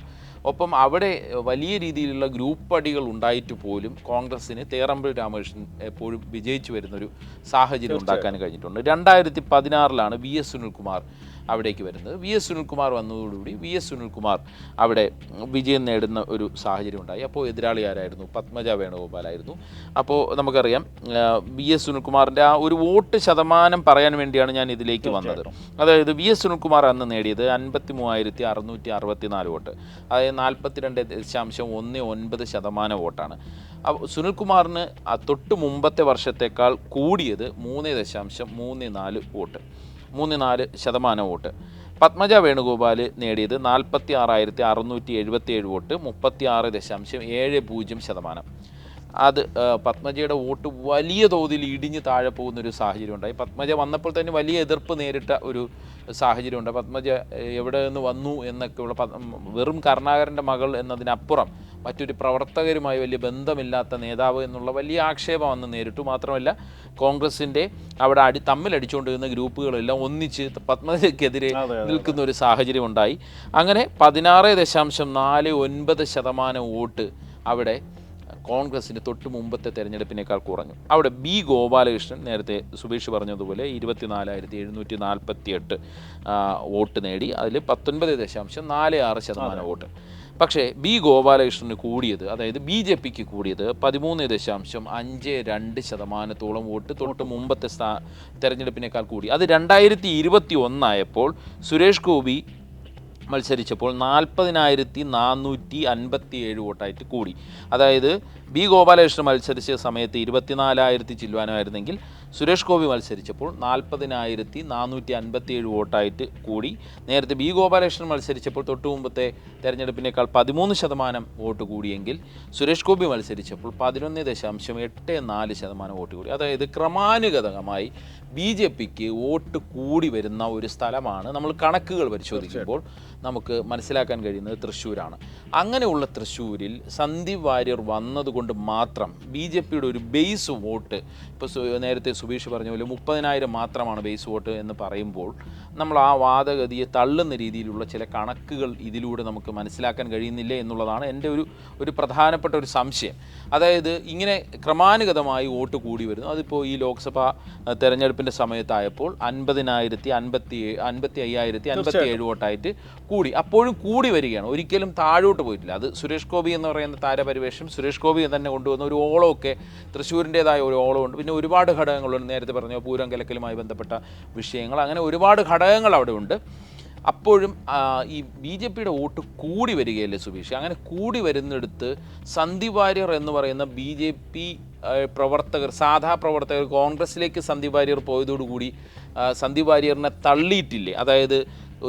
ഒപ്പം അവിടെ വലിയ രീതിയിലുള്ള ഗ്രൂപ്പ് അടികൾ ഉണ്ടായിട്ട് പോലും കോൺഗ്രസിന് തേറമ്പിൽ രാമകൃഷ്ണൻ എപ്പോഴും വിജയിച്ചു വരുന്നൊരു സാഹചര്യം ഉണ്ടാക്കാൻ കഴിഞ്ഞിട്ടുണ്ട്. രണ്ടായിരത്തി പതിനാറിലാണ് വി എസ് സുനിൽകുമാർ അവിടേക്ക് വരുന്നത്. വി എസ് സുനിൽകുമാർ വന്നതോടുകൂടി വി എസ് സുനിൽകുമാർ അവിടെ വിജയം നേടുന്ന ഒരു സാഹചര്യം ഉണ്ടായി. അപ്പോൾ എതിരാളി ആരായിരുന്നു? പത്മജ വേണുഗോപാലായിരുന്നു. അപ്പോൾ നമുക്കറിയാം വി എസ് സുനിൽകുമാറിന്റെ ആ ഒരു വോട്ട് ശതമാനം പറയാൻ വേണ്ടിയാണ് ഞാൻ ഇതിലേക്ക് വന്നത്. അതായത് വി എസ് സുനിൽകുമാർ അന്ന് നേടിയത് അൻപത്തി മൂവായിരത്തി അറുന്നൂറ്റി അറുപത്തി നാല് വോട്ട്. അതായത് നാൽപ്പത്തിരണ്ട് ദശാംശം ഒന്ന് ഒൻപത് ശതമാനം വോട്ടാണ്. സുനിൽകുമാറിന് തൊട്ട് മുമ്പത്തെ വർഷത്തേക്കാൾ കൂടിയത് മൂന്ന് ദശാംശം മൂന്ന് നാല് വോട്ട്. മൂന്ന് നാല് ശതമാനം വോട്ട്. പത്മജ വേണുഗോപാൽ നേടിയത് നാൽപ്പത്തി ആറായിരത്തി അറുന്നൂറ്റി എഴുപത്തി ഏഴ് വോട്ട് മുപ്പത്തി ആറ് ദശാംശം ഏഴ് പൂജ്യം ശതമാനം. അത് പത്മജയുടെ വോട്ട് വലിയ തോതിൽ ഇടിഞ്ഞ് താഴെ പോകുന്ന ഒരു സാഹചര്യം ഉണ്ടായി പത്മജ വന്നപ്പോൾ തന്നെ വലിയ എതിർപ്പ് നേരിട്ട ഒരു സാഹചര്യം ഉണ്ട് പത്മജ എവിടെ നിന്ന് വന്നു എന്നൊക്കെയുള്ള പത്- വെറും കരുണാകരന്റെ മകൾ എന്നതിനപ്പുറം മറ്റൊരു പ്രവർത്തകരുമായി വലിയ ബന്ധമില്ലാത്ത നേതാവ് എന്നുള്ള വലിയ ആക്ഷേപം അന്ന് നേരിട്ടു. മാത്രമല്ല കോൺഗ്രസിന്റെ അവിടെ അടി തമ്മിലടിച്ചുകൊണ്ടിരുന്ന ഗ്രൂപ്പുകളെല്ലാം ഒന്നിച്ച് പത്മജയ്ക്കെതിരെ. നിൽക്കുന്ന ഒരു സാഹചര്യം ഉണ്ടായി അങ്ങനെ പതിനാറ് ദശാംശം നാല് ഒൻപത് ശതമാനം വോട്ട് അവിടെ കോൺഗ്രസിന് തൊട്ട് മുമ്പത്തെ തെരഞ്ഞെടുപ്പിനേക്കാൾ കുറഞ്ഞു. അവിടെ ബി ഗോപാലകൃഷ്ണൻ നേരത്തെ സുബീഷ് പറഞ്ഞതുപോലെ ഇരുപത്തിനാലായിരത്തി എഴുന്നൂറ്റി നാൽപ്പത്തി എട്ട് വോട്ട് നേടി. അതിൽ പത്തൊൻപത് ദശാംശം നാല് ആറ് ശതമാനം വോട്ട്. പക്ഷേ ബി ഗോപാലകൃഷ്ണന് കൂടിയത് അതായത് ബി ജെ പിക്ക് കൂടിയത് പതിമൂന്ന് ദശാംശം അഞ്ച് രണ്ട് ശതമാനത്തോളം വോട്ട് തൊട്ട് മുമ്പത്തെ സ്ഥാ തെരഞ്ഞെടുപ്പിനേക്കാൾ കൂടി. അത് രണ്ടായിരത്തി ഇരുപത്തി ഒന്നായപ്പോൾ സുരേഷ് ഗോപി മത്സരിച്ചപ്പോൾ നാൽപ്പതിനായിരത്തി നാനൂറ്റി അൻപത്തി ഏഴ് വോട്ടായിട്ട് കൂടി. അതായത് ബി ഗോപാലകൃഷ്ണൻ മത്സരിച്ച സമയത്ത് ഇരുപത്തിനാലായിരത്തി ചില്ലുവാനമായിരുന്നെങ്കിൽ സുരേഷ് ഗോപി മത്സരിച്ചപ്പോൾ നാൽപ്പതിനായിരത്തി നാനൂറ്റി അൻപത്തി ഏഴ് വോട്ടായിട്ട് കൂടി. നേരത്തെ ബി ഗോപാലകൃഷ്ണൻ മത്സരിച്ചപ്പോൾ തൊട്ടു മുമ്പത്തെ തെരഞ്ഞെടുപ്പിനേക്കാൾ പതിമൂന്ന് ശതമാനം വോട്ട് കൂടിയെങ്കിൽ സുരേഷ് ഗോപി മത്സരിച്ചപ്പോൾ പതിനൊന്ന് ദശാംശം എട്ട് നാല് ശതമാനം വോട്ട് കൂടി. അതായത് ക്രമാനുഗതമായി ബി ജെ പിക്ക് വോട്ട് കൂടി വരുന്ന ഒരു സ്ഥലമാണ് നമ്മൾ കണക്കുകൾ പരിശോധിക്കുമ്പോൾ നമുക്ക് മനസ്സിലാക്കാൻ കഴിയുന്നത് തൃശ്ശൂരാണ്. അങ്ങനെയുള്ള തൃശ്ശൂരിൽ സന്ദീപ് വാര്യർ വന്നതുകൊണ്ട് മാത്രം ബി ജെ പിയുടെ ഒരു ബേസ് വോട്ട് ഇപ്പോൾ നേരത്തെ സുബീഷ് പറഞ്ഞ പോലെ മുപ്പതിനായിരം മാത്രമാണ് ബേസ് വോട്ട് എന്ന് പറയുമ്പോൾ നമ്മൾ ആ വാദഗതിയെ തള്ളുന്ന രീതിയിലുള്ള ചില കണക്കുകൾ ഇതിലൂടെ നമുക്ക് മനസ്സിലാക്കാൻ കഴിയുന്നില്ല എന്നുള്ളതാണ് എന്റെ ഒരു ഒരു പ്രധാനപ്പെട്ട ഒരു സംശയം. അതായത് ഇങ്ങനെ ക്രമാനുഗതമായി വോട്ട് കൂടി വരുന്നു. അതിപ്പോൾ ഈ ലോക്സഭാ തെരഞ്ഞെടുപ്പിന്റെ സമയത്തായപ്പോൾ അൻപതിനായിരത്തി അൻപത്തി അൻപത്തി അയ്യായിരത്തി അൻപത്തി ഏഴ് വോട്ടായിട്ട് കൂടി. അപ്പോഴും കൂടി വരികയാണ്. ഒരിക്കലും താഴോട്ട് പോയിട്ടില്ല. അത് സുരേഷ് ഗോപി എന്ന് പറയുന്ന താരപരിവേഷം സുരേഷ് ഗോപി തന്നെ കൊണ്ടുവന്ന ഒരു ഓളമൊക്കെ തൃശ്ശൂരിന്റെതായ ഒരു ഓളമുണ്ട്. പിന്നെ ഒരുപാട് ഘടകങ്ങളുണ്ട് നേരത്തെ പറഞ്ഞ പൂരം കലക്കലുമായി ബന്ധപ്പെട്ട വിഷയങ്ങൾ. അങ്ങനെ ഒരുപാട് ഘടകങ്ങൾ അവിടെ ഉണ്ട്. അപ്പോഴും ഈ ബി ജെ പിയുടെ വോട്ട് കൂടി വരികയല്ലേ സുബീഷ്? അങ്ങനെ കൂടി വരുന്നിടത്ത് സന്ദീപ് വാര്യർ എന്ന് പറയുന്ന ബി ജെ പി പ്രവർത്തകർ സാധാ പ്രവർത്തകർ കോൺഗ്രസിലേക്ക് സന്ദീപ് വാര്യർ പോയതോടുകൂടി സന്ധി വാര്യറിനെ തള്ളിയിട്ടില്ലേ? അതായത്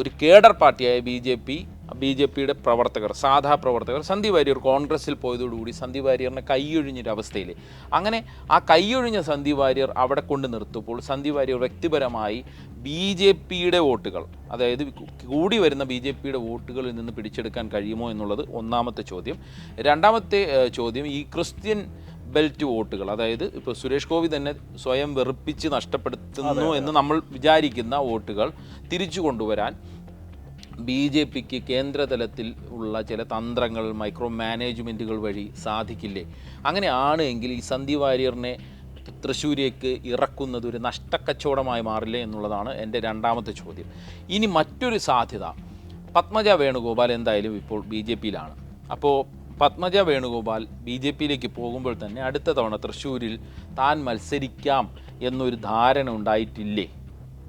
ഒരു cadre പാർട്ടിയായ B J P B J പിയുടെ പ്രവർത്തകർ സാധാ പ്രവർത്തകർ സന്ദീപ് വാര്യർ കോൺഗ്രസിൽ പോയതോടുകൂടി സന്ദീപ് വാര്യറിനെ കൈയൊഴിഞ്ഞൊരവസ്ഥയിൽ അങ്ങനെ ആ കൈയൊഴിഞ്ഞ സന്ദീപ് വാര്യർ അവിടെ കൊണ്ട് നിർത്തുമ്പോൾ സന്ദീപ് വാര്യർ വ്യക്തിപരമായി ബി ജെ പിയുടെ വോട്ടുകൾ അതായത് കൂടി വരുന്ന ബി ജെ പിയുടെ വോട്ടുകളിൽ നിന്ന് പിടിച്ചെടുക്കാൻ കഴിയുമോ എന്നുള്ളത് ഒന്നാമത്തെ ചോദ്യം. രണ്ടാമത്തെ ചോദ്യം ഈ ക്രിസ്ത്യൻ ബെൽറ്റ് വോട്ടുകൾ അതായത് ഇപ്പോൾ സുരേഷ് ഗോപി തന്നെ സ്വയം വെറുപ്പിച്ച് നഷ്ടപ്പെടുത്തുന്നു എന്ന് നമ്മൾ വിചാരിക്കുന്ന വോട്ടുകൾ തിരിച്ചു കൊണ്ടുവരാൻ ബി ജെ പിക്ക് കേന്ദ്രതലത്തിൽ ഉള്ള ചില തന്ത്രങ്ങൾ മൈക്രോ മാനേജ്മെന്റുകൾ വഴി സാധിക്കില്ലേ? അങ്ങനെയാണ് എങ്കിൽ ഈ സന്ധി വാര്യറിനെ തൃശ്ശൂരേക്ക് ഇറക്കുന്നത് ഒരു നഷ്ടക്കച്ചവടമായി മാറില്ലേ എന്നുള്ളതാണ് എന്റെ രണ്ടാമത്തെ ചോദ്യം. ഇനി മറ്റൊരു സാധ്യത. പത്മജ വേണുഗോപാൽ എന്തായാലും ഇപ്പോൾ ബി ജെ പിയിലാണ്. അപ്പോൾ പത്മജ വേണുഗോപാൽ ബി ജെ പിയിലേക്ക് പോകുമ്പോൾ തന്നെ അടുത്ത തവണ തൃശ്ശൂരിൽ താൻ മത്സരിക്കാം എന്നൊരു ധാരണ ഉണ്ടായിട്ടില്ലേ?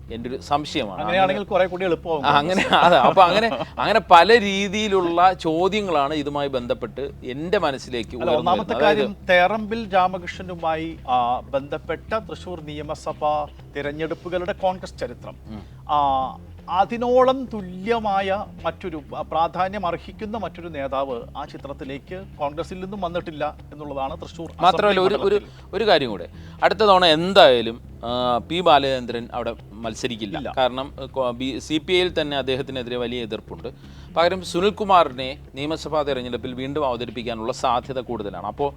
എന്റെ ഒരു സംശയമാണ്. അങ്ങനെയാണെങ്കിൽ കുറെ കൂടി എളുപ്പമാകും അങ്ങനെ അതെ അപ്പൊ അങ്ങനെ അങ്ങനെ പല രീതിയിലുള്ള ചോദ്യങ്ങളാണ് ഇതുമായി ബന്ധപ്പെട്ട് എന്റെ മനസ്സിലേക്ക് ഒന്നാമത്തെ കാര്യം തേറമ്പിൽ രാമകൃഷ്ണനുമായി ബന്ധപ്പെട്ട തൃശൂർ നിയമസഭാ തിരഞ്ഞെടുപ്പുകളുടെ കോൺഗ്രസ് ചരിത്രം. ആ, അതിനോളം തുല്യമായ മറ്റൊരു പ്രാധാന്യം അർഹിക്കുന്ന മറ്റൊരു നേതാവ് ആ ചിത്രത്തിലേക്ക് കോൺഗ്രസിൽ നിന്നും വന്നിട്ടില്ല എന്നുള്ളതാണ് തൃശ്ശൂർ മാത്രമല്ല ഒരു ഒരു ഒരു കാര്യം കൂടെ. അടുത്ത തവണ എന്തായാലും പി ബാലചന്ദ്രൻ അവിടെ മത്സരിക്കില്ല. കാരണം ബി സി പി ഐയിൽ തന്നെ അദ്ദേഹത്തിനെതിരെ വലിയ എതിർപ്പുണ്ട്. പകരം സുനിൽകുമാറിനെ നിയമസഭാ തെരഞ്ഞെടുപ്പിൽ വീണ്ടും അവതരിപ്പിക്കാനുള്ള സാധ്യത കൂടുതലാണ്. അപ്പോൾ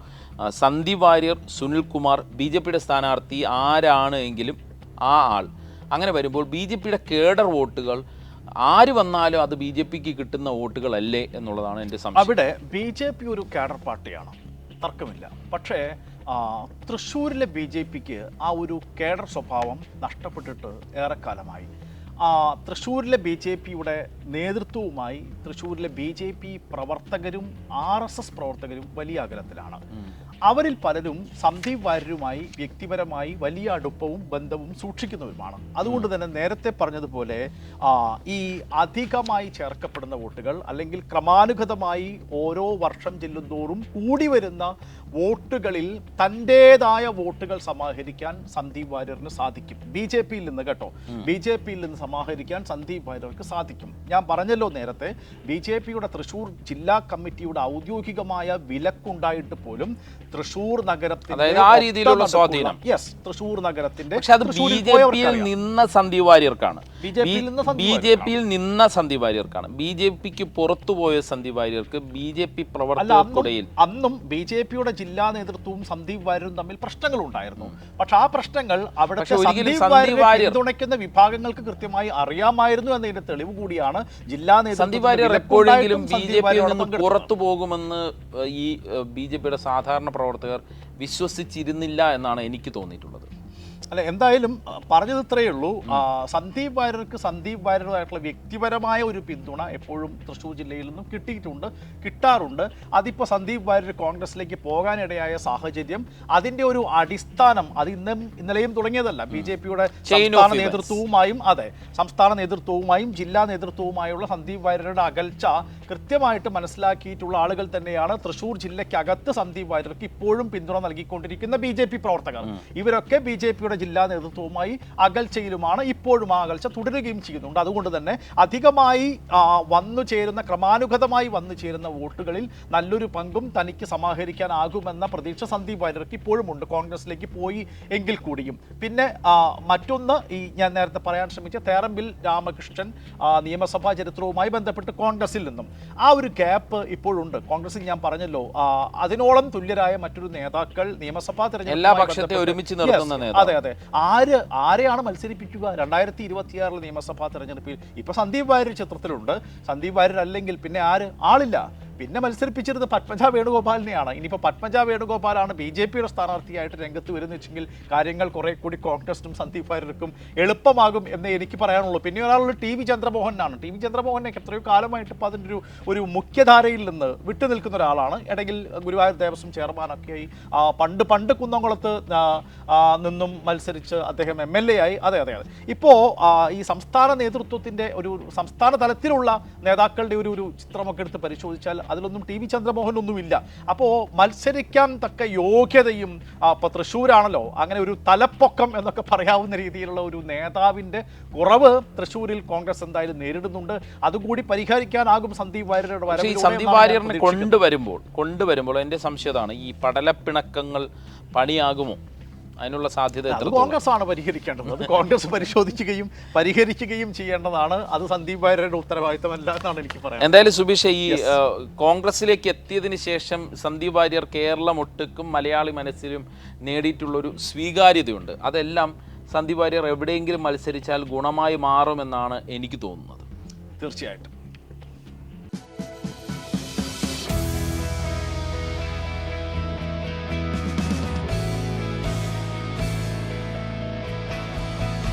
സന്ധി സന്ദീപ് വാര്യർ സുനിൽകുമാർ ബി ജെ പിയുടെ സ്ഥാനാർത്ഥി ആരാണ് എങ്കിലും ആ ആൾ അങ്ങനെ വരുമ്പോൾ ബി ജെ പിയുടെ കേഡർ വോട്ടുകൾ ആര് വന്നാലും അത് ബി ജെ പിക്ക് കിട്ടുന്ന വോട്ടുകളല്ലേ എന്നുള്ളതാണ് എന്റെ സംശയം. അവിടെ ബി ജെ പി ഒരു കേഡർ പാർട്ടിയാണ്. തർക്കമില്ല. പക്ഷേ തൃശ്ശൂരിലെ ബി ജെ പിക്ക് ആ ഒരു കേഡർ സ്വഭാവം നഷ്ടപ്പെട്ടിട്ട് ഏറെക്കാലമായി. ആ, തൃശ്ശൂരിലെ ബി ജെ പിയുടെ നേതൃത്വവുമായി തൃശ്ശൂരിലെ ബി ജെ പി പ്രവർത്തകരും ആർ എസ് എസ് പ്രവർത്തകരും വലിയ അകലത്തിലാണ്. അവരിൽ പലരും സന്ദീപ് വാര്യരുമായി വ്യക്തിപരമായി വലിയ അടുപ്പവും ബന്ധവും സൂക്ഷിക്കുന്നവരുമാണ്. അതുകൊണ്ട് തന്നെ നേരത്തെ പറഞ്ഞതുപോലെ ഈ അധികമായി ചേർക്കപ്പെടുന്ന വോട്ടുകൾ അല്ലെങ്കിൽ ക്രമാനുഗതമായി ഓരോ വർഷം ചെല്ലുന്തോറും കൂടി വരുന്ന വോട്ടുകളിൽ തന്റെതായ വോട്ടുകൾ സമാഹരിക്കാൻ സന്ദീപ് വാര്യറിന് സാധിക്കും. ബി ജെ പിയിൽ നിന്ന് കേട്ടോ. ബി ജെ പിയിൽ നിന്ന് സമാഹരിക്കാൻ സന്ദീപ് വാര്യർക്ക് സാധിക്കും. ഞാൻ പറഞ്ഞല്ലോ നേരത്തെ ബി ജെ പിയുടെ തൃശൂർ ജില്ലാ കമ്മിറ്റിയുടെ ഔദ്യോഗികമായ വിലക്കുണ്ടായിട്ട് പോലും തൃശൂർ നഗരത്തിന്റെ സ്വാധീനം. യെസ് തൃശൂർ നഗരത്തിന്റെ നിന്ന സന്ദീപ് വാര്യർക്കാണ്. ബി ജെ പിയിൽ നിന്ന സന്ദീപ് വാര്യർക്കാണ്. ബി ജെ പിക്ക് പുറത്തുപോയ സന്ദീപ് വാര്യർക്ക് ബി ജെ പി പ്രവർത്തകർക്കിടയിൽ അന്നും ബി ജെ പിയുടെ ജില്ലാ നേതൃത്വവും സന്ദീപ് വാര്യരും തമ്മിൽ പ്രശ്നങ്ങൾ ഉണ്ടായിരുന്നു പക്ഷെ ആ പ്രശ്നങ്ങൾ അവിടെ സന്ദീപ് വാര്യരെ പിന്തുണയ്ക്കുന്ന വിഭാഗങ്ങൾക്ക് കൃത്യമായി അറിയാമായിരുന്നു എന്നതിന്റെ തെളിവ് കൂടിയാണ് ജില്ലാ നേതൃത്വം. പുറത്തു പോകുമെന്ന് ഈ ബി ജെ പിയുടെ സാധാരണ പ്രവർത്തകർ വിശ്വസിച്ചിരുന്നില്ല എന്നാണ് എനിക്ക് തോന്നിയിട്ടുള്ളത് അല്ല എന്തായാലും പറഞ്ഞത് ഇത്രയേ ഉള്ളൂ. സന്ദീപ് വാര്യർക്ക് സന്ദീപ് വാര്യരുമായിട്ടുള്ള വ്യക്തിപരമായ ഒരു പിന്തുണ എപ്പോഴും തൃശ്ശൂർ ജില്ലയിൽ നിന്നും കിട്ടിയിട്ടുണ്ട് കിട്ടാറുണ്ട്. അതിപ്പോൾ സന്ദീപ് വാര്യർ കോൺഗ്രസിലേക്ക് പോകാനിടയായ സാഹചര്യം അതിന്റെ ഒരു അടിസ്ഥാനം അത് ഇന്നും ഇന്നലെയും തുടങ്ങിയതല്ല. ബി ജെ പിയുടെ സംസ്ഥാന നേതൃത്വവുമായും അതെ സംസ്ഥാന നേതൃത്വവുമായും ജില്ലാ നേതൃത്വവുമായുള്ള സന്ദീപ് വാര്യരുടെ അകൽച്ച കൃത്യമായിട്ട് മനസ്സിലാക്കിയിട്ടുള്ള ആളുകൾ തന്നെയാണ് തൃശൂർ ജില്ലയ്ക്കകത്ത് സന്ദീപ് വാര്യർക്ക് ഇപ്പോഴും പിന്തുണ നൽകിക്കൊണ്ടിരിക്കുന്ന ബി ജെ പി പ്രവർത്തകർ. ഇവരൊക്കെ ബി ജെ പിയുടെ ജില്ലാ നേതൃത്വവുമായി അകൽച്ചയിലുമാണ് ഇപ്പോഴും ആ അകൽച്ച തുടരുകയും ചെയ്യുന്നുണ്ട്. അതുകൊണ്ട് തന്നെ അധികമായി വന്നു ചേരുന്ന ക്രമാനുഗതമായി വന്നു ചേരുന്ന വോട്ടുകളിൽ നല്ലൊരു പങ്കും തനിക്ക് സമാഹരിക്കാനാകുമെന്ന പ്രതീക്ഷ സന്ദീപ് വാര്യർക്ക് ഇപ്പോഴും ഉണ്ട്. കോൺഗ്രസിലേക്ക് പോയി എങ്കിൽ കൂടിയും. പിന്നെ മറ്റൊന്ന് ഈ ഞാൻ നേരത്തെ പറയാൻ ശ്രമിച്ച തേറമ്പിൽ രാമകൃഷ്ണൻ നിയമസഭാ ചരിത്രവുമായി ബന്ധപ്പെട്ട് കോൺഗ്രസിൽ നിന്നും. ആ ഒരു ഗ്യാപ്പ് ഇപ്പോഴുണ്ട്. കോൺഗ്രസിൽ ഞാൻ പറഞ്ഞല്ലോ അതിനോളം തുല്യരായ മറ്റൊരു നേതാക്കൾ നിയമസഭാ തെരഞ്ഞെടുപ്പ് ഒരുമിച്ച്. അതെ അതെ. ആര് ആരെയാണ് മത്സരിപ്പിക്കുക? രണ്ടായിരത്തി ഇരുപത്തിയാറിലെ നിയമസഭാ തെരഞ്ഞെടുപ്പിൽ. ഇപ്പൊ സന്ദീപ് വാര്യർ ചിത്രത്തിലുണ്ട് സന്ദീപ് വാര്യർ അല്ലെങ്കിൽ പിന്നെ ആര്? ആളില്ല. പിന്നെ മത്സരിപ്പിച്ചിരുന്നത് പത്മജ വേണുഗോപാലിനെയാണ്. ഇനിയിപ്പോൾ പത്മജ വേണുഗോപാലാണ് ബി ജെ പിയുടെ സ്ഥാനാർത്ഥിയായിട്ട് രംഗത്ത് വരുന്ന വെച്ചെങ്കിൽ കാര്യങ്ങൾ കുറെ കൂടി കോൺഗ്രസിനും സന്ദീപ് വാര്യർക്കും എളുപ്പമാകും എന്നേ എനിക്ക് പറയാനുള്ളൂ. പിന്നെ ഒരാളുള്ള ടി വി ചന്ദ്രമോഹനാണ്. ടി വി ചന്ദ്രമോഹനെ എത്രയോ കാലമായിട്ട് ഇപ്പോൾ അതിന്റെ ഒരു ഒരു മുഖ്യധാരയിൽ നിന്ന് വിട്ടു നിൽക്കുന്ന ഒരാളാണ്. ഇടയിൽ ഗുരുവായൂർ ദേവസ്വം ചെയർമാനൊക്കെയായി പണ്ട് പണ്ട് കുന്നംകുളത്ത് നിന്നും മത്സരിച്ച് അദ്ദേഹം എം എൽ എ ആയി. അതെ അതെ അതെ. ഇപ്പോൾ ഈ സംസ്ഥാന നേതൃത്വത്തിന്റെ ഒരു സംസ്ഥാന തലത്തിലുള്ള നേതാക്കളുടെ ഒരു ഒരു ചിത്രമൊക്കെ എടുത്ത് പരിശോധിച്ചാൽ അതിലൊന്നും ടി വി ചന്ദ്രമോഹൻ ഒന്നുമില്ല അപ്പോൾ മത്സരിക്കാൻ തക്ക യോഗ്യതയും അപ്പോൾ ഇപ്പോൾ തൃശ്ശൂരാണല്ലോ. അങ്ങനെ ഒരു തലപ്പൊക്കം എന്നൊക്കെ പറയാവുന്ന രീതിയിലുള്ള ഒരു നേതാവിന്റെ കുറവ് തൃശ്ശൂരിൽ കോൺഗ്രസ് എന്തായാലും നേരിടുന്നുണ്ട്. അതുകൂടി പരിഹരിക്കാനാകും സന്ദീപ് വാര്യരുടെ വരവ് സന്ദീപ് വാര്യറിനെ കൊണ്ടുവരുമ്പോൾ കൊണ്ടുവരുമ്പോൾ എന്റെ സംശയതാണ് ഈ പടലപ്പിണക്കങ്ങൾ പണിയാകുമോ? അതിനുള്ള സാധ്യത കോൺഗ്രസ് ആണ് പരിഹരിക്കേണ്ടത്. അത് കോൺഗ്രസ് പരിശോധിക്കുകയും പരിഹരിക്കുകയും ചെയ്യേണ്ടതാണ്. അത് സന്ദീപ് വാര്യരുടെ ഉത്തരവാദിത്തമല്ല എന്നാണ് എനിക്ക് പറയുന്നത് എന്തായാലും സുബീഷ് ഈ കോൺഗ്രസിലേക്ക് എത്തിയതിന് ശേഷം സന്ദീപ് വാര്യർ കേരളം ഒട്ടുക്കും മലയാളി മനസ്സിലും നേടിയിട്ടുള്ളൊരു സ്വീകാര്യതയുണ്ട്. അതെല്ലാം സന്ദീപ് വാര്യർ എവിടെയെങ്കിലും മത്സരിച്ചാൽ ഗുണമായി മാറുമെന്നാണ് എനിക്ക് തോന്നുന്നത്. തീർച്ചയായിട്ടും.